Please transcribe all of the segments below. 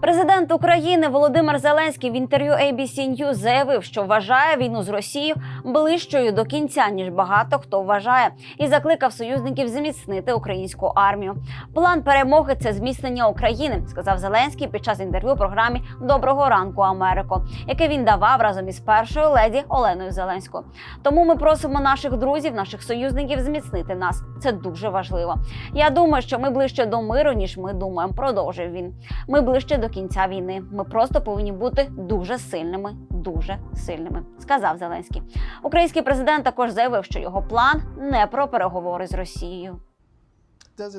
Президент України Володимир Зеленський в інтерв'ю ABC News заявив, що вважає війну з Росією ближчою до кінця ніж багато хто вважає, і закликав союзників зміцнити українську армію. План перемоги це зміцнення України, сказав Зеленський під час інтерв'ю програмі Доброго ранку Америко, яке він давав разом із першою леді Оленою Зеленською. Тому ми просимо наших друзів, наших союзників зміцнити нас. Це дуже важливо. Я думаю, що ми ближче до миру, ніж ми думаємо. Продовжив він. Ми ближче до кінця війни. Ми просто повинні бути дуже сильними, дуже сильними, сказав Зеленський. Український президент також заявив, що його план не про переговори з Росією.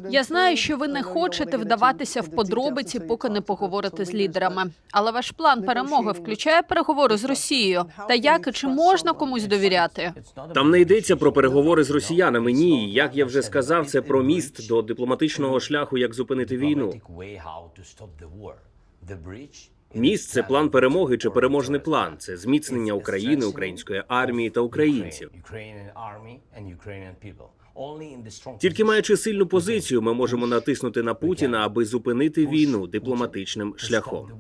Я знаю, що ви не хочете вдаватися в подробиці, поки не поговорите з лідерами. Але ваш план перемоги включає переговори з Росією. Та як і чи можна комусь довіряти? Там не йдеться про переговори з росіянами. Ні, як я вже сказав, це про міст до дипломатичного шляху, як зупинити війну. Міст це план перемоги чи переможний план. Це зміцнення України, української армії та українців. Тільки маючи сильну позицію, ми можемо натиснути на Путіна, аби зупинити війну дипломатичним шляхом.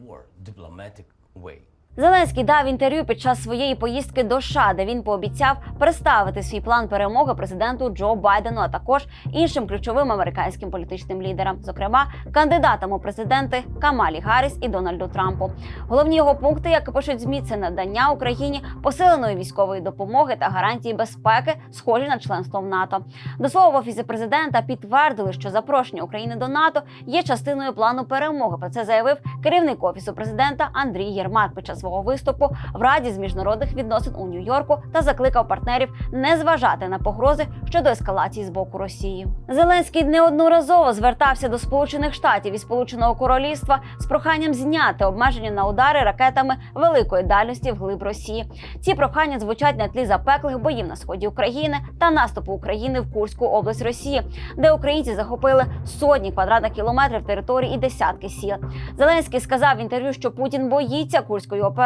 Зеленський дав інтерв'ю під час своєї поїздки до США, де він пообіцяв представити свій план перемоги президенту Джо Байдену, а також іншим ключовим американським політичним лідерам, зокрема кандидатам у президенти Камалі Гарріс і Дональду Трампу. Головні його пункти, як пишуть ЗМІ, це надання Україні посиленої військової допомоги та гарантії безпеки, схожі на членство в НАТО. До слова в офісі президента підтвердили, що запрошення України до НАТО є частиною плану перемоги. Про це заявив керівник офісу президента Андрій Єрмак під час свого виступу в Раді з міжнародних відносин у Нью-Йорку та закликав партнерів не зважати на погрози щодо ескалації з боку Росії. Зеленський неодноразово звертався до Сполучених Штатів і Сполученого Королівства з проханням зняти обмеження на удари ракетами великої дальності вглиб Росії. Ці прохання звучать на тлі запеклих боїв на сході України та наступу України в Курську область Росії, де українці захопили сотні квадратних кілометрів території і десятки сіл. Зеленський сказав в інтерв'ю, що Путін боїться курської операції.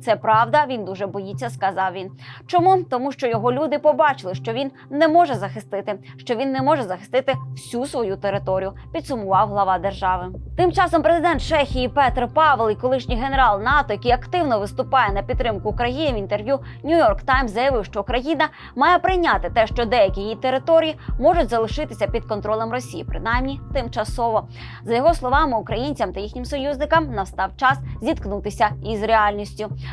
Це правда. Він дуже боїться, сказав він. Чому? Тому що його люди побачили, що він не може захистити, що він не може захистити всю свою територію. Підсумував глава держави. Тим часом президент Чехії Петр Павел і колишній генерал НАТО, який активно виступає на підтримку України в інтерв'ю Нью-Йорк Таймс заявив, що Україна має прийняти те, що деякі її території можуть залишитися під контролем Росії, принаймні тимчасово. За його словами, українцям та їхнім союзникам настав час зіткнутися із реальністю,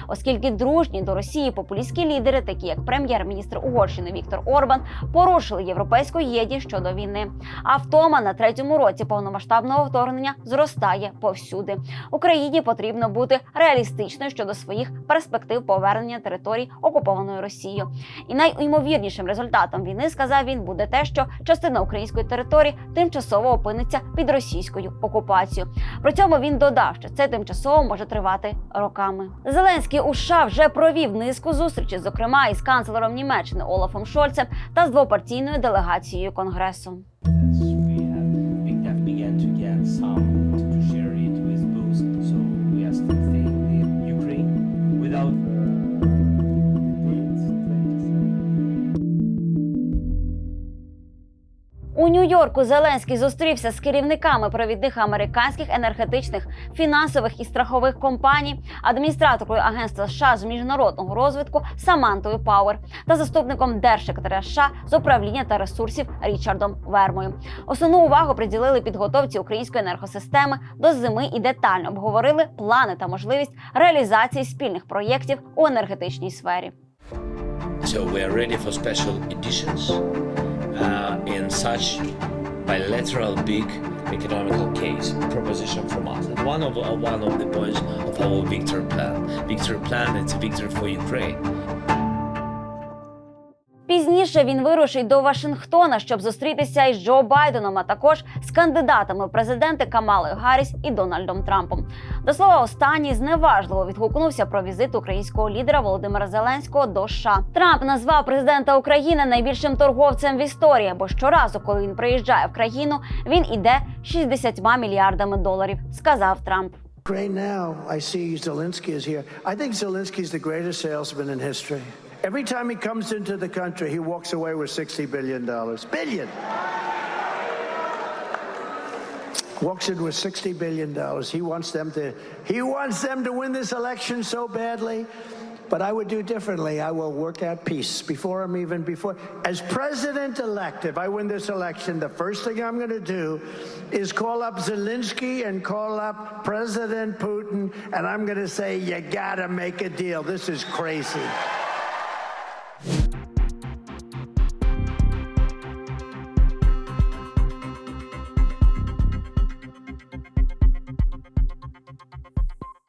оскільки дружні до Росії популістські лідери, такі як прем'єр-міністр Угорщини Віктор Орбан, порушили європейську єдність щодо війни. А втома на третьому році повномасштабного вторгнення зростає повсюди. Україні потрібно бути реалістичною щодо своїх перспектив повернення територій окупованої Росією. І найімовірнішим результатом війни сказав він буде те, що частина української території тимчасово опиниться під російською окупацією. При цьому він додав, що це тимчасово може тривати роками. Зеленський у США вже провів низку зустрічей, зокрема із канцлером Німеччини Олафом Шольцем та з двопартійною делегацією конгресу. У Нью-Йорку Зеленський зустрівся з керівниками провідних американських енергетичних, фінансових і страхових компаній, адміністраторкою агентства США з міжнародного розвитку Самантою Пауер та заступником держсекретаря США з управління та ресурсів Річардом Вермою. Основну увагу приділили підготовці української енергосистеми до зими і детально обговорили плани та можливість реалізації спільних проєктів у енергетичній сфері. So we are ready for special editions such bilateral big economical case proposition from us. One of uh, one of the points of our victory plan. Victory plan it's a victory for Ukraine. Пізніше він вирушить до Вашингтона, щоб зустрітися із Джо Байденом, а також з кандидатами президенти Камалою Гарріс і Дональдом Трампом. До слова, останній зневажливо відгукнувся про візит українського лідера Володимира Зеленського до США. Трамп назвав президента України найбільшим торговцем в історії, бо щоразу, коли він приїжджає в країну, він іде 60 мільярдами доларів. Сказав Трамп. Great now, I see Zelensky is here. I think Zelensky's the greatest salesman in history. Every time he comes into the country, he walks away with $60 billion. Billion! walks in with $60 billion. He wants them to, he wants them to win this election so badly. But I would do differently. I will work at peace before I'm even before. As president elect, if I win this election, the first thing I'm going to do is call up Zelensky and call up President Putin, and I'm going to say, you got to make a deal. This is crazy.